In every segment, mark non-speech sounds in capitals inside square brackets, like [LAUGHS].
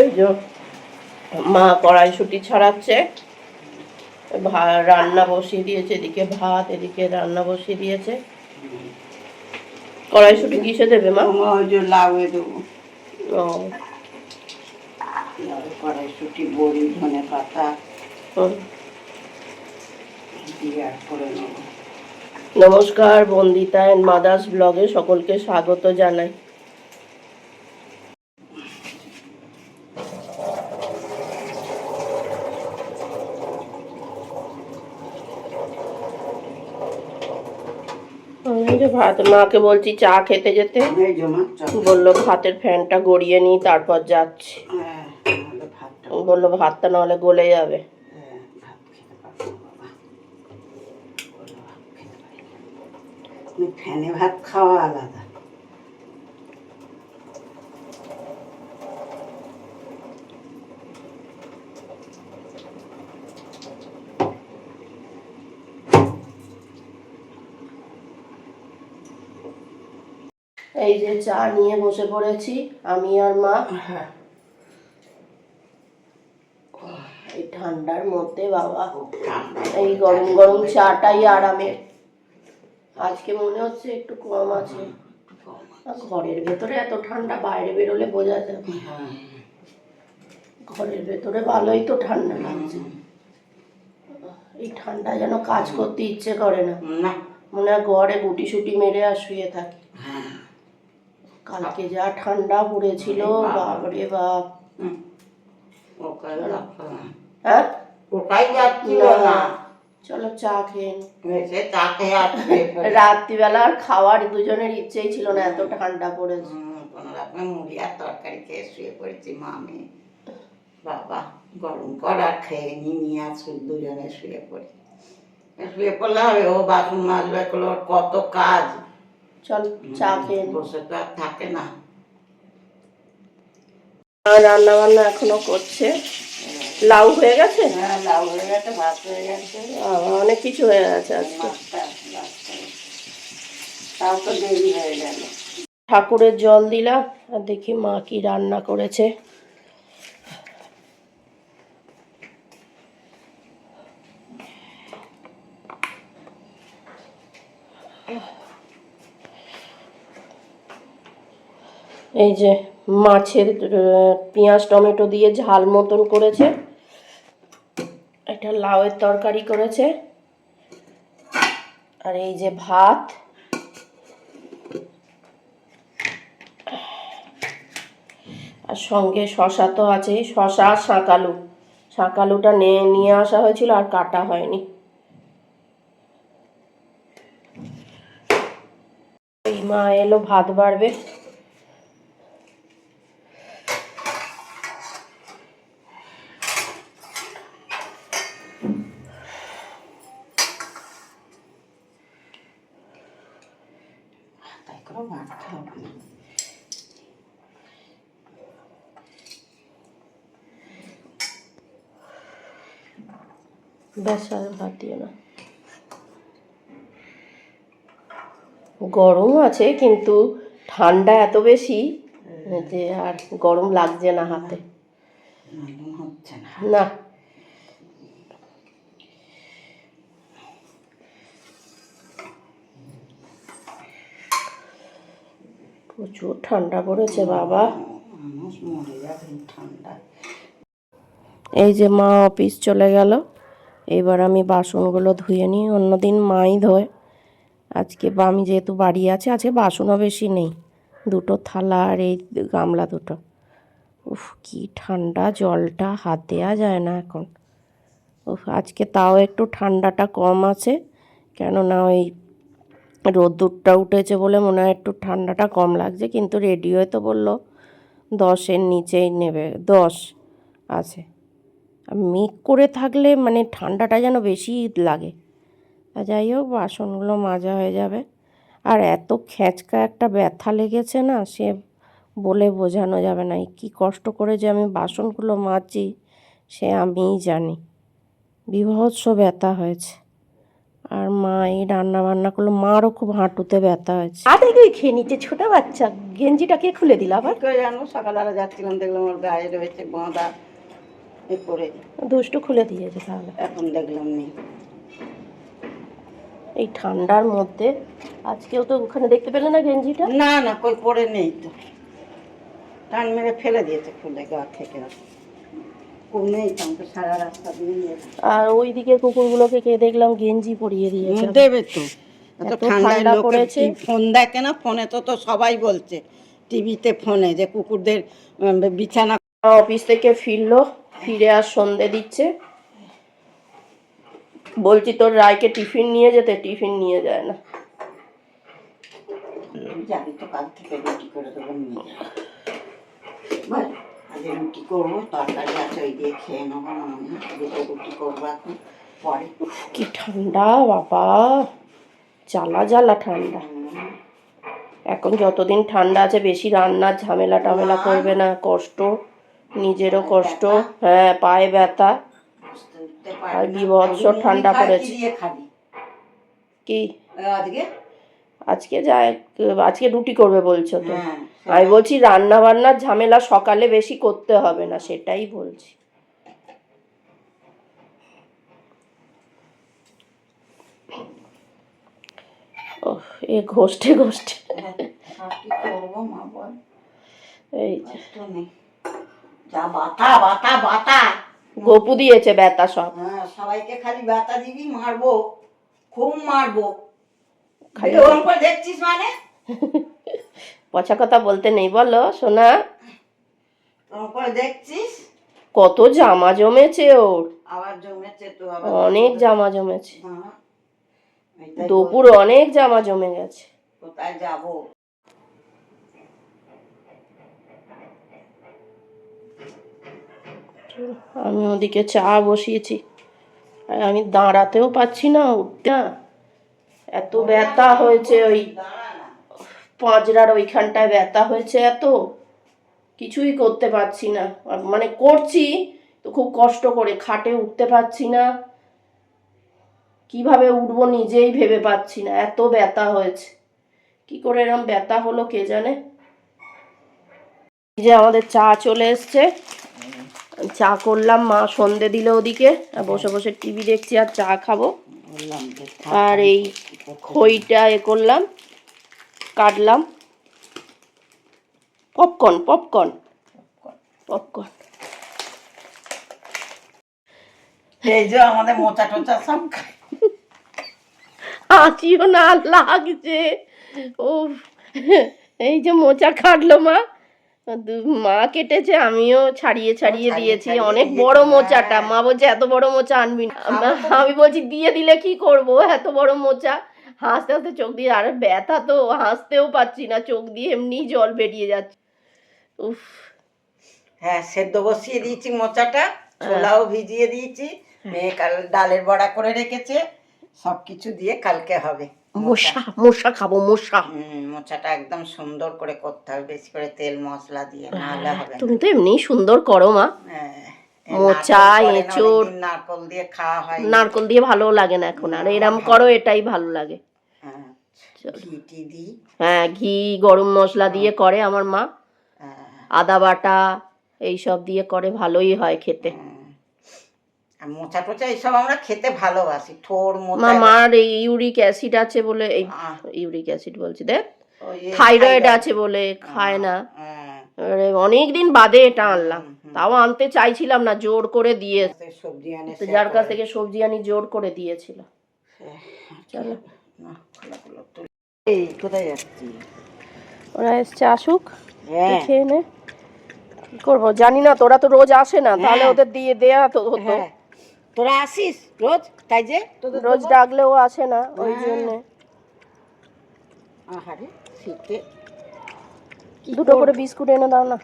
এই যে মা কড়াইশুটি ছাড়াচ্ছে রান্না বসিয়ে দিয়েছে এদিকে ভাত এদিকে রান্না বসিয়ে দিয়েছে। কড়াইশুটি কিসে দেবে মা? ওই যে লাউয়ে দেবো। ও। লাউ কড়াইশুটি বড়ি ধনে পাতা। নমস্কার বন্দিতা অ্যান্ড মাদার্স ব্লগে সকলকে স্বাগত জানাই এই যে ভাত মাকে বলছি চা খেতে যেতে। বলল ভাতের ফ্যানটা গড়িয়ে নিই তারপর যাচ্ছি। হ্যাঁ ভাতটা বলল ভাতটা নাহলে গলে যাবে। হ্যাঁ, ফ্যানে ভাত খাওয়া আলাদা। এই যে চা নিয়ে বসে পড়েছি আমি আর মা। হ্যাঁ। এই ঠান্ডার মধ্যে বাবা। এই গরম গরম চাটাই আরামের আজকে মনে হচ্ছে একটু কম আছে। ঘরের ভেতরে এত ঠান্ডা বাইরে বেরোলে বোঝা যাবে ঘরের ভেতরে ভালোই তো ঠান্ডা লাগছে। এই ঠান্ডা যেন কাজ করতে ইচ্ছে করে না। না। মনে হয় ঘরে গুটি সুটি মেরে আর শুয়ে থাকি। হ্যাঁ। কালকে যা ঠান্ডা পড়েছিল বাপরে বাপ। হ্যাঁ? ওটাই যাচ্ছিল না। চলো চা খেয়ে নিই। এসে [LAUGHS] রাত্রিবেলা আর খাওয়ার দুজনের ইচ্ছেই ছিল না এত ঠান্ডা পড়েছে। মুড়ি আর তরকারি খেয়ে শুয়ে পড়েছি বাবা গরম কর খেয়ে নিয়ে আর দুজনে শুয়ে পড়ি। শুয়ে পড়লে হবে ও বাসন মাজবে ওর কত কাজ। চল চা খেয়ে নিই। বসে তো আর থাকে না। রান্না বান্না এখনও করছে। লাউ হয়ে গেছে? হ্যাঁ লাউ হয়ে গেছে ভাত হয়ে গেছে। অনেক কিছু হয়ে গেছে আজকে। তাও তো দেরি হয়ে গেল। ঠাকুরের জল দিলাম আর দেখি মা কি রান্না করেছে। এই যে মাছের পেঁয়াজ, টমেটো দিয়ে ঝাল মতন করেছে। একটা লাউয়ের তরকারি করেছে। আর এই যে ভাত। আর সঙ্গে শশা তো আছে শশা আর শাঁকালু। শাঁকালুটা নিয়ে নিয়ে আসা হয়েছিল আর কাটা হয়নি। এই মা এলো, ভাত বাড়বে তাই করে মারতে হবে না ব্যাস আর ভাত দিও না। গরম আছে কিন্তু ঠান্ডা এত বেশি যে আর গরম লাগছে না হাতে। না। প্রচুর ঠান্ডা পড়েছে বাবা। এই যে মা অফিস চলে গেল। এবার আমি বাসনগুলো ধুয়ে নিই, অন্যদিন মাই ধোয়। আজকে বা আমি যেহেতু বাড়ি আছে আজকে বাসনও বেশি নেই, দুটো থালা আর এই গামলা দুটো। উফ, কি ঠান্ডা জলটা, হাত দেওয়া যায় না এখন। উফ, আজকে তাও একটু ঠান্ডাটা কম আছে, কেননা ওই রোদ্দুরটা উঠেছে বলে মনে হয় একটু ঠান্ডাটা কম লাগছে, কিন্তু রেডিওয়ে তো বলল দশের নিচেই নেবে, দশ আছে। মেঘ করে থাকলে মানে ঠান্ডাটা যেন বেশি লাগে। আর যাই হোক বাসনগুলো মাজা হয়ে যাবে। আর এত খ্যাঁচকা একটা ব্যথা লেগেছে না সে বলে বোঝানো যাবে না। এই কী কষ্ট করে যে আমি বাসনগুলো মাজছি সে আমিই জানি। বিভৎস ব্যথা হয়েছে। আর মা এই রান্না বান্না করল মারও খুব হাঁটুতে ব্যথা হয়েছে। আর দেখি খেয়ে নিচ্ছে ছোট বাচ্চা। গেঞ্জিটা কে খুলে দিল আবার। জানো সকালবেলা যাচ্ছিলাম দেখলাম ওর গায়ে রয়েছে বাঁধা দুষ্টু খুলে দিয়েছে তাহলে। এখন দেখলাম নেই। এই ঠান্ডার মধ্যে আজকেও তো ওখানে দেখতে পেলে না গেঞ্জিটা? না না কই পড়ে নেই তো। টান মেরে ফেলে দিয়েছে খুলে গা থেকে। আর ওই দিকের কুকুরগুলোকে কে দেখলাম গেঞ্জি পরিয়ে দিয়েছে। দেবে তো। ঠান্ডা পড়েছে। ফোন দেখে না? ফোনে তো তো সবাই বলছে টিভিতে ফোনে যে কুকুরদের বিছানা অফিস থেকে ফিরলো। ফিরে আর সন্ধে দিচ্ছে। বলছি তোর রায়কে টিফিন নিয়ে যেতে? টিফিন নিয়ে যায় না। যাবি তো কাল থেকে রুটি করে দেবো নিয়ে যাব। বল, রুটি করব তরকারি আছে ওই দিয়ে খেয়ে নেব দুটো রুটি করব এখন পরে। কি ঠান্ডা বাবা। জ্বালা জ্বালা ঠান্ডা। এখন যতদিন ঠান্ডা আছে বেশি রান্নার ঝামেলা টামেলা করবে না কষ্ট। নিজেরও কষ্ট হ্যাঁ পায়ে ব্যথা। আর। বীভৎস ঠান্ডা পড়েছে। কি? আজকে যায় আজকে রুটি করবে বলছো তো? হ্যাঁ আমি বলছি রান্না বান্নার ঝামেলা সকালে বেশি করতে হবে না সেটাই বলছি। ওহ এ ঘষ্টে ঘষ্টে। হ্যাঁ, এই যে বাতা বাতা বাতা গপু দিয়েছে ব্যথা সব। হ্যাঁ সবাইকে খালি ব্যথা দিবি মারবো খুব মারবো। খালি- ওরকম করে দেখছিস মানে? পচা কথা বলতে নেই বলো সোনা। ওরকম করে দেখছিস? কত জামা জমেছে ওর। আবার জমেছে তো আবার অনেক জামা জমেছে। হ্যাঁ, দুপুর অনেক জামা জমে গেছে। কোথায় যাব? আমি ওদিকে চা বসিয়েছি। আমি দাঁড়াতেও পাচ্ছি না উঠতে। না। এত ব্যথা হয়েছে ওই পাঁজরার ওইখানটায় ব্যথা হয়েছে এত। কিছুই করতে পারছি না। মানে করছি, তো খুব কষ্ট করে খাটে উঠতে পারছি না। কীভাবে উঠবো নিজেই ভেবে পাচ্ছি না। এত ব্যথা হয়েছে। কি করে এরকম ব্যথা হলো কে জানে? যে আমাদের চা চলে এসছে। চা করলাম মা সন্ধে দিল ওদিকে। আর বসে বসে টিভি দেখছি আর চা খাব। আর এই খইটা এ করলাম কাটলাম। Popcorn popcorn. পপকর্ন। এই যে আমাদের মোচা টোচা সব হাসিও না লাগছে। ও এই যে মোচা কাটলো মা। মা কেটেছে আমিও ছাড়িয়ে ছাড়িয়ে দিয়েছি। অনেক বড় মোচাটা। হ্যাঁ। মা বলছে এত বড় মোচা আনবি না। আমি বলছি দিয়ে দিলে কি করব? এত বড় মোচা? হাসতে হাসতে চোখ দিয়ে আর ব্যথা তো হাসতেও পাচ্ছি না। চোখ দিয়ে এমনি জল বেরিয়ে যাচ্ছে। উফ। হ্যাঁ সেদ্ধ বসিয়ে দিয়েছি মোচাটা ছোলাও ভিজিয়ে দিয়েছি। মেয়ে কাল ডালের বড়া করে রেখেছে। সব কিছু দিয়ে কালকে হবে। মশা। মশা খাব মশা। মোচাটা একদম সুন্দর করে করতে হবে বেশি করে তেল মশলা দিয়ে নাহলে হবে তুমি তো এমনি সুন্দর করো মা। হ্যাঁ, মোচা, এঁচোড়। নারকল দিয়ে খাওয়া হয় নারকল দিয়ে ভালো লাগে না এখন আর এরম করো এটাই ভালো লাগে। হ্যাঁ, ঘি দিই। হ্যাঁ ঘি গরম মশলা দিয়ে করে আমার মা। হ্যাঁ, আদা বাটা এইসব দিয়ে করে ভালোই হয় খেতে। আর মোচা টোচা এইসব আমরা খেতে ভালোবাসি। থোর মোচা মার এই ইউরিক অ্যাসিড আছে বলে এই ইউরিক অ্যাসিড বলছি দেখ। থাইরয়েড আছে বলে খায় না। হ্যাঁ, অনেক দিন বাদে এটা আনলাম। তাও আনতে চাইছিলাম না জোর করে দিয়ে সবজি আনে যার কাছ থেকে সবজি আনি জোর করে দিয়েছিল। চলো। এই কোথায় যাচ্ছি? ওরা এসছে আসুক। হ্যাঁ। খেয়ে নে কি করব? জানি না তোরা তো রোজ আসে না তাহলে হ্যাঁ। ওদের দিয়ে দেয়া তো হতো। তোরা আসিস? রোজ? তাই যে? রোজ। ডাকলেও আসে না ওই হ্যাঁ। জন্য। আহারে শীতে। দুটো করে বিস্কুট এনে দাও না।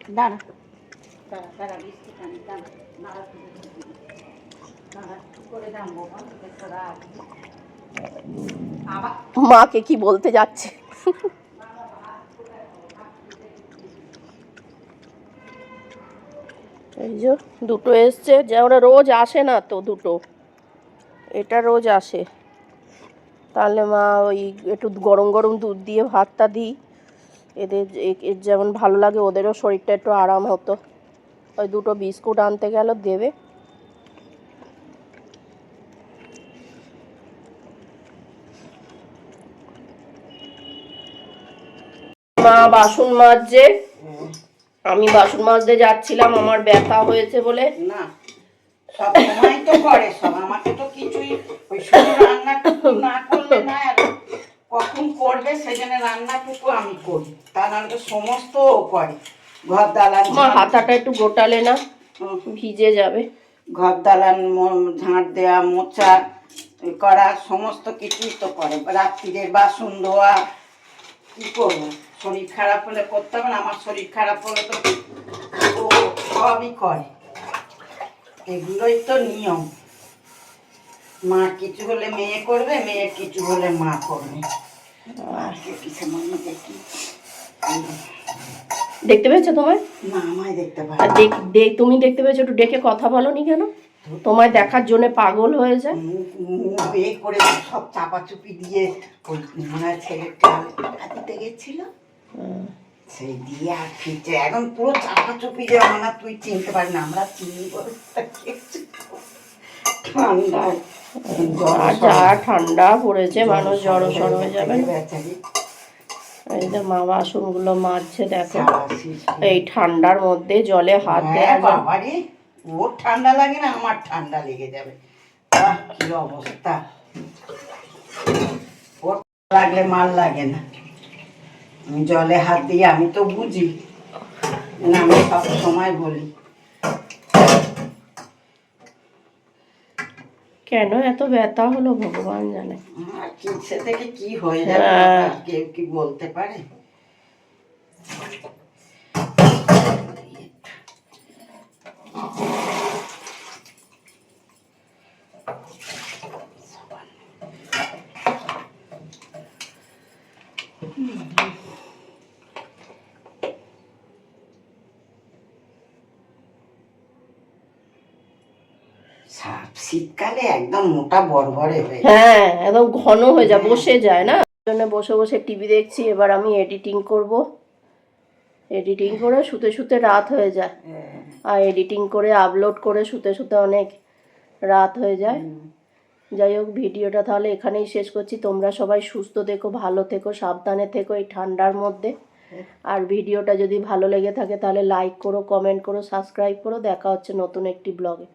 আবার? মাকে কি বলতে যাচ্ছে? এই যে দুটো এসছে, যে ওরা রোজ আসে না তো দুটো। এটা রোজ আসে। তাহলে মা ওই একটু গরম গরম দুধ দিয়ে ভাতটা দিই। এদের এর যেমন ভালো লাগে ওদেরও শরীরটা একটু আরাম হতো। ওই দুটো বিস্কুট আনতে গেল, দেবে। মা বাসন মাজছে। আমি বাসন মাজতে যাচ্ছিলাম আমার ব্যথা হয়েছে বলে। না সব সময় তো করে সব আমাকে তো কিছুই ওই শুধু রান্নাটুকু না করলে না কখন করবে রান্নাটুকু আমি করি। তা নাহলে তো সমস্ত ও করে ঘর দালান আমার হাতাটা একটু গোটালে না ভিজে যাবে। ঘর দালান ঝাঁট দেওয়া মোচা করা সমস্ত কিছুই তো করে। রাত্রিরের বাসন ধোয়া কি করব? শরীর খারাপ হলে করতে হবে না আমার শরীর খারাপ হলে তো ও সবই করে। এগুলোই তো নিয়ম। মা কিছু হলে মেয়ে করবে মেয়ে কিছু হলে মা করবে। দেখতে পেয়েছ তোমায়? না আমায় দেখতে পারে তুমি দেখতে পেয়েছ একটু ডেকে কথা বলনি কেন? তোমায় দেখার জন্য পাগল হয়ে যায় করে সব চাপাচুপি দিয়ে ওই মনে দিতে গেছিল। সেই দিয়ে আর ফিরছে। এখন পুরো চাপাচুপি যে তুই চিনতে পারি না আমরা চিনি বলে ঠান্ডায় যা ঠান্ডা পড়েছে মানুষ জড়ো সড়ো হয়ে যাবে। এই যে মা বাসনগুলো মাজছে দেখো। এই ঠান্ডার মধ্যে জলে হাত হ্যাঁ দেওয়া বাবারে। ওর ঠান্ডা লাগে না আমার ঠান্ডা লেগে যাবে। কি অবস্থা। ওর লাগলে মাল লাগে না। আমি জলে হাত দিয়ে আমি তো বুঝি। না আমি সব সময় বলি। কেন? এত ব্যথা হলো ভগবান জানে। আর কি থেকে কি হয়ে যাবে? হ্যাঁ। কেউ কি বলতে পারে? শীতকালে একদম মোটা বড়বড়ে হয়ে হ্যাঁ একদম ঘন হয়ে যায় বসে যায় না? জন্য বসে বসে টিভি দেখছি এবার আমি এডিটিং করব। এডিটিং করে শুতে শুতে রাত হয়ে যায়। আর এডিটিং করে আপলোড করে শুতে শুতে অনেক রাত হয়ে যায়। যাই হোক ভিডিওটা তাহলে এখানেই শেষ করছি। তোমরা সবাই সুস্থ থেকো ভালো থেকো সাবধানে থেকো এই ঠান্ডার মধ্যে। আর ভিডিওটা যদি ভালো লেগে থাকে তাহলে লাইক করো কমেন্ট করো সাবস্ক্রাইব করো। দেখা হচ্ছে নতুন একটি ব্লগে